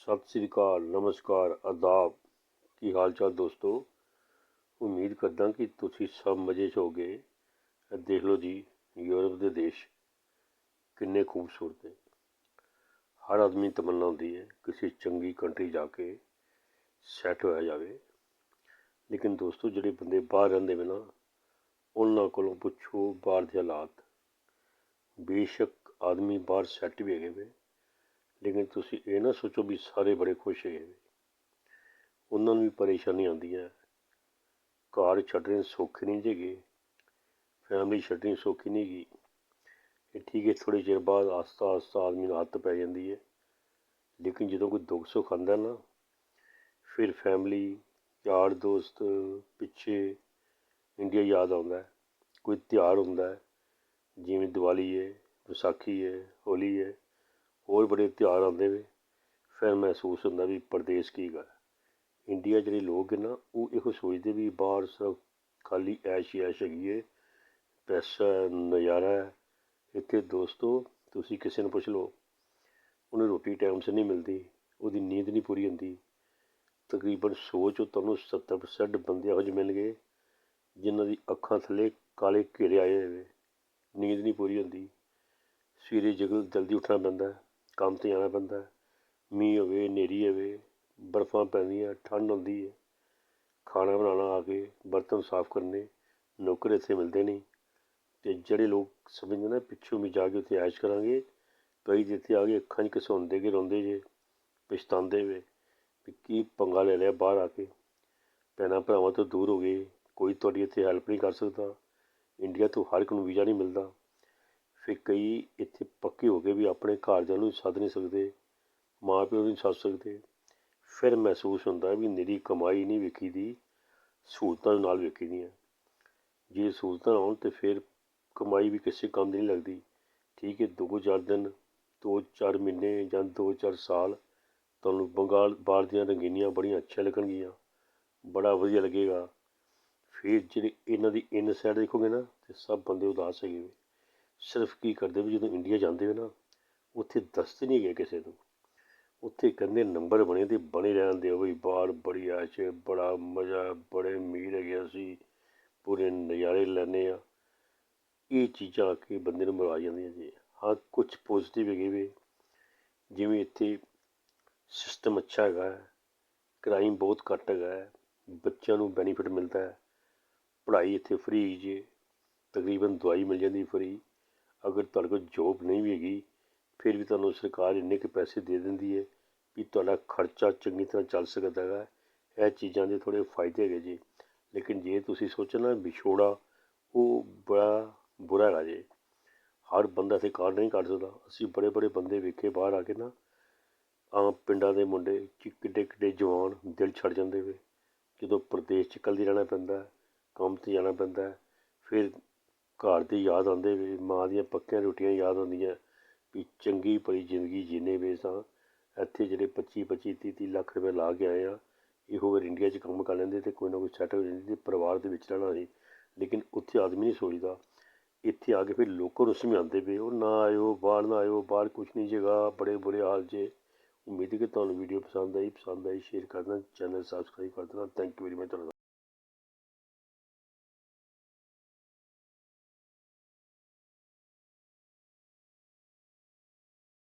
ਸਤਿ ਸ੍ਰੀ ਅਕਾਲ, ਨਮਸਕਾਰ, ਆਦਾਬ। ਕੀ ਹਾਲ ਚਾਲ ਦੋਸਤੋ? ਉਮੀਦ ਕਰਦਾ ਕਿ ਤੁਸੀਂ ਸਭ ਮਜ਼ੇ 'ਚ ਹੋਗੇ। ਇਹ ਦੇਖ ਲਓ ਜੀ, ਯੂਰਪ ਦੇ ਦੇਸ਼ ਕਿੰਨੇ ਖੂਬਸੂਰਤ ਨੇ। ਹਰ ਆਦਮੀ ਤਮੰਨਾ ਹੁੰਦੀ ਹੈ, ਕਿਸੇ ਚੰਗੀ ਕੰਟਰੀ ਜਾ ਕੇ ਸੈੱਟ ਹੋਇਆ ਜਾਵੇ। ਲੇਕਿਨ ਦੋਸਤੋ, ਜਿਹੜੇ ਬੰਦੇ ਬਾਹਰ ਰਹਿੰਦੇ ਨੇ ਨਾ, ਉਹਨਾਂ ਕੋਲੋਂ ਪੁੱਛੋ, ਬਾਹਰ ਦੇ ਹਾਲਾਤ। ਬੇਸ਼ੱਕ ਆਦਮੀ ਬਾਹਰ ਸੈੱਟ ਵੀ ਹੈਗੇ ਵੇ ਲੇਕਿਨ ਤੁਸੀਂ ਇਹ ਨਾ ਸੋਚੋ ਵੀ ਸਾਰੇ ਬੜੇ ਖੁਸ਼ ਹੈਗੇ ਵੇ ਉਹਨਾਂ ਨੂੰ ਵੀ ਪਰੇਸ਼ਾਨੀ ਆਉਂਦੀ ਹੈ। ਘਰ ਛੱਡਣੇ ਸੌਖੇ ਨਹੀਂ ਜੇਗੇ ਫੈਮਿਲੀ ਛੱਡਣੀ ਸੌਖੀ ਨਹੀਂ ਗਈ ਇਹ ਠੀਕ ਹੈ, ਥੋੜ੍ਹੇ ਚਿਰ ਬਾਅਦ ਆਸਤਾ ਆਸਤਾ ਆਦਮੀ ਨੂੰ ਆਦਤ ਪੈ ਜਾਂਦੀ ਹੈ। ਲੇਕਿਨ ਜਦੋਂ ਕੋਈ ਦੁੱਖ ਸੁੱਖ ਆਉਂਦਾ ਨਾ, ਫਿਰ ਫੈਮਿਲੀ ਯਾਰ ਦੋਸਤ, ਪਿੱਛੇ ਇੰਡੀਆ ਯਾਦ ਆਉਂਦਾ ਕੋਈ ਤਿਉਹਾਰ ਹੁੰਦਾ ਜਿਵੇਂ ਦੀਵਾਲੀ ਹੈ, ਵਿਸਾਖੀ ਹੈ, ਹੋਲੀ ਹੈ। ਹੋਰ ਬੜੇ ਤਿਉਹਾਰ ਆਉਂਦੇ ਵੇ ਫਿਰ ਮਹਿਸੂਸ ਹੁੰਦਾ ਵੀ ਪਰਦੇਸ ਕੀ ਗਾ ਇੰਡੀਆ ਜਿਹੜੇ ਲੋਕ ਨੇ ਨਾ, ਉਹ ਇਹੋ ਸੋਚਦੇ ਵੀ ਬਾਹਰ ਸਭ ਖਾਲੀ ਐਸ਼ ਹੀ ਐਸ਼ ਹੈਗੀ ਹੈ ਪੈਸਾ ਨਜ਼ਾਰਾ ਹੈ। ਇੱਥੇ ਦੋਸਤੋ, ਤੁਸੀਂ ਕਿਸੇ ਨੂੰ ਪੁੱਛ ਲਓ, ਉਹਨੂੰ ਰੋਟੀ ਟਾਈਮ ਸਿਰ ਨਹੀਂ ਮਿਲਦੀ, ਉਹਦੀ ਨੀਂਦ ਨਹੀਂ ਪੂਰੀ ਹੁੰਦੀ। ਤਕਰੀਬਨ ਸੋਚੋ ਤੁਹਾਨੂੰ 70% ਬੰਦੇ ਇਹੋ ਜਿਹੇ ਮਿਲ ਗਏ ਜਿਨ੍ਹਾਂ ਦੀ ਅੱਖਾਂ ਥੱਲੇ ਕਾਲੇ ਘੇਰੇ ਆਏ ਹੋਏ ਨੀਂਦ ਨਹੀਂ ਪੂਰੀ ਹੁੰਦੀ। ਸਵੇਰੇ ਜਗਲ ਜਲਦੀ ਉੱਠਣਾ ਪੈਂਦਾ ਕੰਮ ਤੇ ਜਾਣਾ ਪੈਂਦਾ ਮੀਂਹ ਹੋਵੇ, ਹਨੇਰੀ ਹੋਵੇ, ਬਰਫਾਂ ਪੈਂਦੀਆਂ ਠੰਡ ਹੁੰਦੀ ਹੈ। ਖਾਣਾ ਬਣਾਉਣਾ ਆ ਕੇ ਬਰਤਨ ਸਾਫ਼ ਕਰਨੇ, ਨੌਕਰ ਇੱਥੇ ਮਿਲਦੇ ਨਹੀਂ। ਅਤੇ ਜਿਹੜੇ ਲੋਕ ਸਮਝਦੇ ਨਾ, ਪਿੱਛੋਂ ਵੀ ਜਾ ਕੇ ਉੱਥੇ ਐਸ਼ ਕਰਾਂਗੇ, ਕਈ ਇੱਥੇ ਆ ਕੇ ਅੱਖਾਂ 'ਚ ਘਸੁੰਦੇ ਕੇ ਰੋਂਦੇ ਜੇ, ਪਛਤਾਉਂਦੇ ਵੇ ਵੀ ਕੀ ਪੰਗਾ ਲੈ ਲਿਆ ਬਾਹਰ ਆ ਕੇ। ਭੈਣਾਂ ਭਰਾਵਾਂ ਤੋਂ ਦੂਰ ਹੋ ਗਏ ਕੋਈ ਤੁਹਾਡੀ ਇੱਥੇ ਹੈਲਪ ਨਹੀਂ ਕਰ ਸਕਦਾ। ਇੰਡੀਆ ਤੋਂ ਹਰ ਇੱਕ ਨੂੰ ਵੀਜ਼ਾ ਨਹੀਂ ਮਿਲਦਾ। ਫਿਰ ਕਈ ਇੱਥੇ ਪੱਕੇ ਹੋ ਕੇ ਵੀ ਆਪਣੇ ਘਰਦਿਆਂ ਨੂੰ ਸੱਦ ਨਹੀਂ ਸਕਦੇ ਮਾਂ ਪਿਓ ਨੂੰ ਨਹੀਂ ਸੱਦ ਸਕਦੇ। ਫਿਰ ਮਹਿਸੂਸ ਹੁੰਦਾ ਵੀ ਨਿਰੀ ਕਮਾਈ ਨਹੀਂ ਵੇਖੀ ਦੀ ਸਹੂਲਤਾਂ ਨਾਲ ਵੇਖੀ ਦੀਆਂ ਜੇ ਸਹੂਲਤਾਂ ਆਉਣ ਤੇ ਫਿਰ ਕਮਾਈ ਵੀ ਕਿਸੇ ਕੰਮ ਦੀ ਨਹੀਂ ਲੱਗਦੀ। ਠੀਕ ਹੈ ਦੋ ਚਾਰ ਦਿਨ ਦੋ ਚਾਰ ਮਹੀਨੇ ਜਾਂ ਦੋ ਚਾਰ ਸਾਲ ਤੁਹਾਨੂੰ ਬੰਗਾਲ, ਬਾਹਰ ਦੀਆਂ ਰੰਗੀਨੀਆਂ ਬੜੀਆਂ ਅੱਛੀਆਂ ਲੱਗਣਗੀਆਂ, ਬੜਾ ਵਧੀਆ ਲੱਗੇਗਾ। ਫਿਰ ਜਿਹੜੇ ਇਹਨਾਂ ਦੀ ਇਨ ਸਾਈਡ ਦੇਖੋਗੇ ਨਾ, ਤੇ ਸਭ ਬੰਦੇ ਉਦਾਸ ਹੈਗੇ ਸਿਰਫ ਕੀ ਕਰਦੇ ਵੀ ਜਦੋਂ ਇੰਡੀਆ ਜਾਂਦੇ ਹੋ ਨਾ, ਉੱਥੇ ਦੱਸਦੇ ਨਹੀਂ ਗਏ ਕਿਸੇ ਨੂੰ। ਉੱਥੇ ਕਹਿੰਦੇ ਨੰਬਰ ਬਣੇ ਤੇ ਬਣੇ ਰਹਿੰਦੇ ਹੋ ਬਈ, ਬਾਹਰ ਬੜੀ ਐਸ਼ ਬੜਾ ਮਜ਼ਾ, ਬੜੇ ਮੀਰ ਹੈਗੇ ਅਸੀਂ, ਪੂਰੇ ਨਜ਼ਾਰੇ ਲੈਂਦੇ ਆ। ਇਹ ਚੀਜ਼ਾਂ ਆ ਕੇ ਬੰਦੇ ਨੂੰ ਮਰਵਾ ਜਾਂਦੀਆਂ ਜੀ। ਹਾਂ ਕੁਝ ਪੋਜ਼ਿਟਿਵ ਹੈਗੇ ਵੀ। ਜਿਵੇਂ ਇੱਥੇ ਸਿਸਟਮ ਅੱਛਾ ਹੈਗਾ ਕ੍ਰਾਈਮ ਬਹੁਤ ਘੱਟ ਹੈਗਾ ਹੈ, ਬੱਚਿਆਂ ਨੂੰ ਬੈਨੀਫਿਟ ਮਿਲਦਾ ਹੈ। ਪੜ੍ਹਾਈ ਇੱਥੇ ਫ੍ਰੀ ਜੀ, ਤਕਰੀਬਨ ਦਵਾਈ ਮਿਲ ਜਾਂਦੀ ਫ੍ਰੀ ਅਗਰ ਤੁਹਾਡੇ ਕੋਲ ਜੋਬ ਨਹੀਂ ਵੀ ਹੈਗੀ, ਫਿਰ ਵੀ ਤੁਹਾਨੂੰ ਸਰਕਾਰ ਇੰਨੇ ਕੁ ਪੈਸੇ ਦੇ ਦਿੰਦੀ ਹੈ ਵੀ ਤੁਹਾਡਾ ਖਰਚਾ ਚੰਗੀ ਤਰ੍ਹਾਂ ਚੱਲ ਸਕਦਾ ਹੈਗਾ। ਇਹ ਚੀਜ਼ਾਂ ਦੇ ਥੋੜ੍ਹੇ ਫਾਇਦੇ ਹੈਗੇ ਜੀ। ਲੇਕਿਨ ਜੇ ਤੁਸੀਂ ਸੋਚਣਾ ਵਿਛੋੜਾ, ਉਹ ਬੜਾ ਬੁਰਾ ਹੈਗਾ ਜੀ। ਹਰ ਬੰਦਾ ਇੱਥੇ ਕਾਰ ਨਹੀਂ ਕੱਢ ਸਕਦਾ। ਅਸੀਂ ਬੜੇ ਬੜੇ ਬੰਦੇ ਵੇਖੇ ਬਾਹਰ ਆ ਕੇ ਨਾ ਆਮ ਪਿੰਡਾਂ ਦੇ ਮੁੰਡੇ ਕਿੱਡੇ ਕਿੱਡੇ ਜਵਾਨ ਦਿਲ ਛੱਡ ਜਾਂਦੇ ਵੇ। ਜਦੋਂ ਪ੍ਰਦੇਸ਼ 'ਚ ਇਕੱਲੇ ਰਹਿਣਾ ਪੈਂਦਾ, ਕੰਮ ਤੇ ਜਾਣਾ ਪੈਂਦਾ, ਫਿਰ ਘਰ ਦੀ ਯਾਦ ਆਉਂਦੇ ਵੇ, ਮਾਂ ਦੀਆਂ ਪੱਕੀਆਂ ਰੋਟੀਆਂ ਯਾਦ ਆਉਂਦੀਆਂ, ਵੀ ਚੰਗੀ ਭਲੀ ਜ਼ਿੰਦਗੀ ਜੀਨੇ ਵੇ ਸਾਂ। ਇੱਥੇ ਜਿਹੜੇ 25 25 30 30 ਲੱਖ ਰੁਪਏ ਲਾ ਕੇ ਆਏ ਆ, ਇਹ ਹੋਰ ਇੰਡੀਆ 'ਚ ਕੰਮ ਕਰ ਲੈਂਦੇ ਤੇ ਕੋਈ ਨਾ ਕੋਈ ਸੈਟ ਹੋ ਜਾਂਦੀ ਤੇ ਪਰਿਵਾਰ ਦੇ ਵਿੱਚ ਰਹਿਣਾ ਸੀ। ਲੇਕਿਨ ਉੱਥੇ ਆਦਮੀ ਨਹੀਂ ਸੋਚਦਾ। ਇੱਥੇ ਆ ਕੇ ਫਿਰ ਲੋਕਾਂ ਨੂੰ ਸਮਝਾਉਂਦੇ ਪਏ, ਉਹ ਨਾ ਆਇਓ, ਬਾਹਰ ਨਾ ਆਇਓ, ਬਾਹਰ ਕੁਛ ਨਹੀਂ ਜਗ੍ਹਾ ਬੜੇ ਬੁਰੇ ਹਾਲ 'ਚ ਉਮੀਦ ਹੈ ਕਿ ਤੁਹਾਨੂੰ ਵੀਡੀਓ ਪਸੰਦ ਆਈ ਪਸੰਦ ਆਈ ਸ਼ੇਅਰ ਕਰ ਦੇਣਾ ਚੈਨਲ ਸਬਸਕ੍ਰਾਈਬ ਕਰ ਦੇਣਾ। Thank you very much